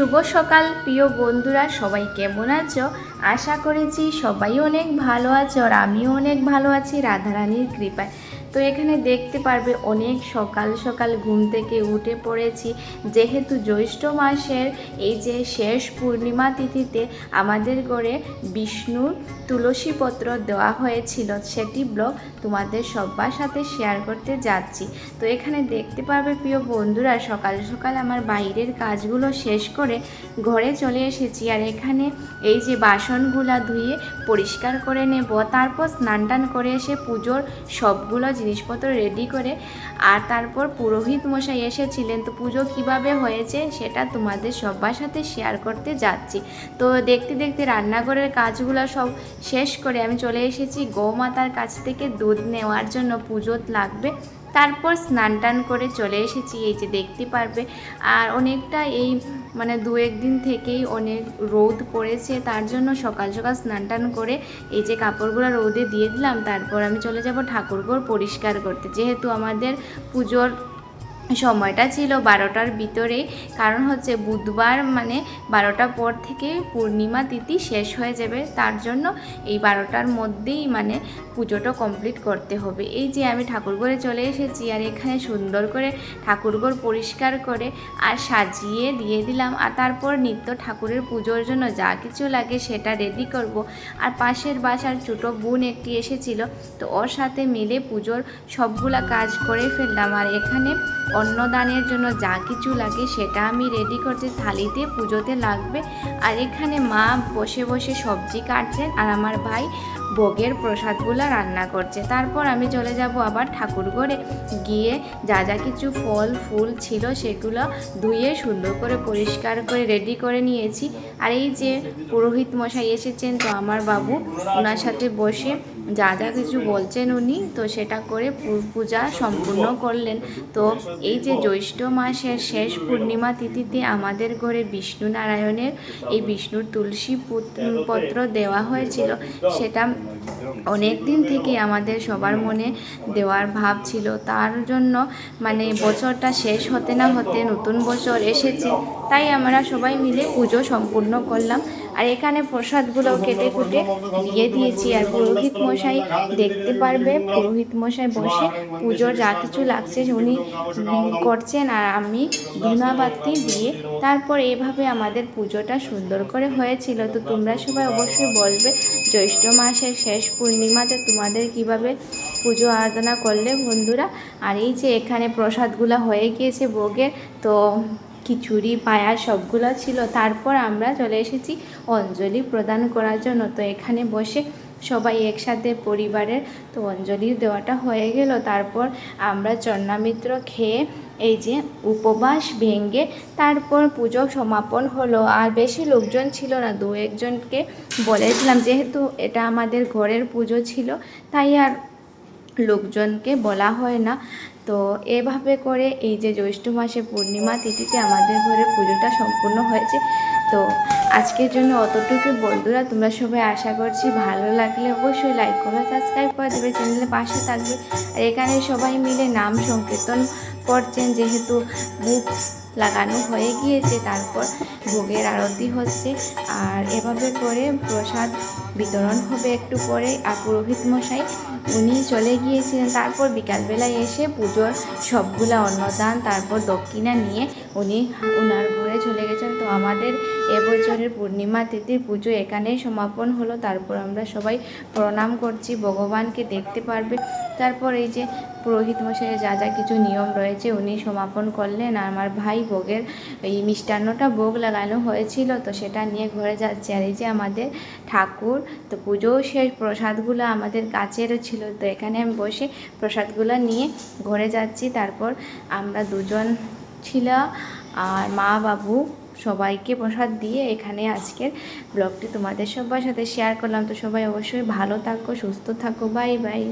শুভ সকাল, প্রিয় বন্ধুরা, সবাই কেমন আছো? আশা করেছি সবাই অনেক ভালো আছো আর আমিও অনেক ভালো আছি, রাধারানীর কৃপায়। তো এখানে দেখতে পারবে অনেক সকাল সকাল ঘুম থেকে উঠে পড়েছি। যেহেতু জ্যৈষ্ঠ মাসের এই যে শেষ পূর্ণিমা তিথিতে আমাদের ঘরে বিষ্ণুর তুলসী পত্র দেওয়া হয়েছিল, সেটি ব্লগ তোমাদের সবার সাথে শেয়ার করতে যাচ্ছি। তো এখানে দেখতে পারবে প্রিয় বন্ধুরা, সকাল সকাল আমার বাইরের কাজগুলো শেষ করে ঘরে চলে এসেছি। আর এখানে এই যে বাসনগুলা ধুয়ে পরিষ্কার করে নেব, তারপর স্নান টান করে এসে পুজোর সবগুলো জিনিসপত্র রেডি করে আর তারপর পুরোহিত মশাই এসেছিলেন। তো পুজো কীভাবে হয়েছে সেটা তোমাদের সবার সাথে শেয়ার করতে যাচ্ছি। তো দেখতে দেখতে রান্নাঘরের কাজগুলো সব শেষ করে আমি চলে এসেছি। গৌমাতার কাছ থেকে দুধ নেওয়ার জন্য পুজোত লাগবে। তারপর স্নান টান করে চলে এসেছি, এই যে দেখতে পারবে। আর অনেকটা এই মানে দু একদিন থেকেই অনেক রোদ পড়েছে, তার জন্য সকাল সকাল স্নান টান করে এই যে কাপড়গুলো রোদে দিয়ে দিলাম, তারপর আমি চলে যাব ঠাকুরঘর পরিষ্কার করতে। যেহেতু আমাদের পুজোর সময়টা ছিল বারোটার ভিতরে। কারণ হচ্ছে বুধবার মানে বারোটার পর থেকে পূর্ণিমা তিথি শেষ হয়ে যাবে। তার জন্য এই বারোটার মধ্যেই মানে পুজোটা কমপ্লিট করতে হবে। এই যে আমি ঠাকুরঘরে চলে এসেছি আর এখানে সুন্দর করে ঠাকুরঘর পরিষ্কার করে আর সাজিয়ে দিয়ে দিলাম। আর তারপর নিত্য ঠাকুরের পুজোর জন্য যা কিছু লাগে সেটা রেডি করব। আর পাশের বাসার ছোটো বোন একটি এসেছিল। তো ওর সাথে মিলে পুজোর সবগুলা কাজ করে ফেললাম। আর এখানে অন্নদানের জন্য যা কিছু লাগে সেটা আমি রেডি করছি। থালিতে পুজোতে লাগবে। আর এখানে মা বসে বসে সবজি কাটছেন। আর আমার ভাই ভোগের প্রসাদগুলো রান্না করছে। তারপর আমি চলে যাব আবার ঠাকুর ঘরে গিয়ে যা যা কিছু ফল, ফুল ছিল সেগুলো ধুয়ে সুন্দর করে পরিষ্কার করে রেডি করে নিয়েছি। আর এই যে পুরোহিত মশাই এসেছেন, তো আমার বাবু ওনার সাথে বসে যা যা কিছু বলছেন উনি, তো সেটা করে পূজা সম্পূর্ণ করলেন। তো এই যে জ্যৈষ্ঠ মাসের শেষ পূর্ণিমা তিথিতে আমাদের ঘরে বিষ্ণু নারায়ণের এই বিষ্ণুর তুলসী পুত- পত্র দেওয়া হয়েছিল, সেটা অনেক দিন থেকে আমাদের সবার মনে দেওয়ার ভাব ছিল। তার জন্য মানে বছরটা শেষ হতে না হতে নতুন বছর এসেছে। তাই আমরা সবাই মিলে পুজো সম্পূর্ণ করলাম। আর এখানে প্রসাদগুলো কেটে কুটে দিয়ে দিয়েছি। আর পুরোহিত মশাই দেখতে পারবে, পুরোহিত মশাই বসে পুজোর যা কিছু লাগছে উনি করছেন আর আমি ধূনাবাতি দিয়ে তারপর এভাবে আমাদের পুজোটা সুন্দর করে হয়েছিল। তো তোমরা সবাই অবশ্যই বলবে, জ্যৈষ্ঠ মাসের শেষ পূর্ণিমাতে তোমাদের কীভাবে পুজো আরাধনা করলে বন্ধুরা? আর এই যে এখানে প্রসাদগুলো হয়ে গিয়েছে ভোগের, তো খিচুড়ি পায়া সবগুলো ছিল। তারপর আমরা চলে এসেছি অঞ্জলি প্রদান করার জন্য। তো এখানে বসে সবাই একসাথে পরিবারের তো অঞ্জলি দেওয়াটা হয়ে গেল। তারপর আমরা চন্নামিত্র খেয়ে এই যে উপবাস ভেঙে তারপর পুজো সমাপন হলো। আর বেশি লোকজন ছিল না, দু একজনকে বলেছিলাম যেহেতু এটা আমাদের ঘরের পুজো ছিল, তাই আর লোকজনকে বলা হয় না। তো এভাবে করে এই যে জ্যৈষ্ঠ মাসে পূর্ণিমা তিথিতে আমাদের ঘরে পুজোটা সম্পূর্ণ হয়েছে। তো আজকের জন্য অতটুকু। বন্ধুরা, তোমরা সবাই আশা করছি ভালো লাগলে অবশ্যই লাইক করবে সাবস্ক্রাইব করে দেবে চ্যানেলে পাশে থাকবে। আর এখানে সবাই মিলে নাম সংকীর্তন করছেন, যেহেতু বুক লাগানো হয়ে গিয়েছে। তারপর ভোগের আরতি হচ্ছে। আর এভাবে করে প্রসাদ বিতরণ হবে একটু পরে। আর পুরোহিত মশাই, উনি চলে গিয়েছিলেন। তারপর বিকালবেলায় এসে পুজোর সবগুলা অন্নদান, তারপর দক্ষিণা নিয়ে উনি ওনার ঘরে চলে গেছেন। তো আমাদের এবছরের পূর্ণিমা, তিথির পুজো এখানেই সমাপন হলো। তারপর আমরা সবাই প্রণাম করছি, ভগবানকে দেখতে পারবে। তারপর এই যে পুরোহিত মশাইয়ের যা যা কিছু নিয়ম রয়েছে, উনি সমাপন করলেন। আর আমার ভাই ভোগের এই মিষ্টান্নটা ভোগ লাগানো হয়েছিল, তো সেটা নিয়ে ঘরে যাচ্ছে। আর এই যে আমাদের ঠাকুর, তো পুজোও শেষ, প্রসাদগুলো আমাদের কাছেরও ছিল। তো এখানে আমি বসে প্রসাদগুলো নিয়ে ঘরে যাচ্ছি। তারপর আমরা দুজন ছিল আর মা বাবু সবাইকে প্রসাদ দিয়ে এখানে আজকের ব্লগটি তোমাদের সবার সাথে শেয়ার করলাম। তো সবাই অবশ্যই ভালো থাকো, সুস্থ থাকো বাই বাই